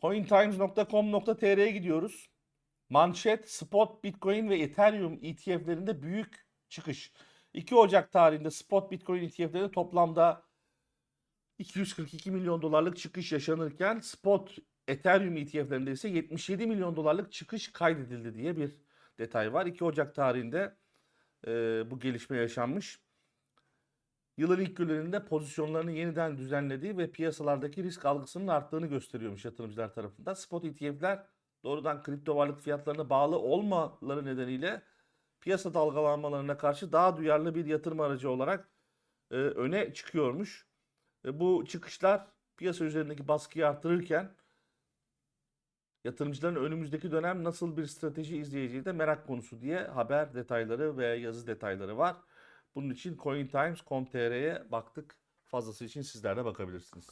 cointimes.com.tr'ye gidiyoruz. Manşet, spot, bitcoin ve ethereum ETF'lerinde büyük çıkış. 2 Ocak tarihinde spot bitcoin ETF'lerinde toplamda 242 milyon dolarlık çıkış yaşanırken spot Ethereum ETF'lerinde ise 77 milyon dolarlık çıkış kaydedildi diye bir detay var. 2 Ocak tarihinde e, bu gelişme yaşanmış. Yılın ilk günlerinde pozisyonlarını yeniden düzenlediği ve piyasalardaki risk algısının arttığını gösteriyormuş yatırımcılar tarafından. Spot ETF'ler doğrudan kripto varlık fiyatlarına bağlı olmaları nedeniyle piyasa dalgalanmalarına karşı daha duyarlı bir yatırım aracı olarak e, öne çıkıyormuş. E, bu çıkışlar piyasa üzerindeki baskıyı artırırken yatırımcıların önümüzdeki dönem nasıl bir strateji izleyeceği de merak konusu diye haber detayları ve yazı detayları var. Bunun için cointimes.com.tr'ye baktık. Fazlası için sizler de bakabilirsiniz.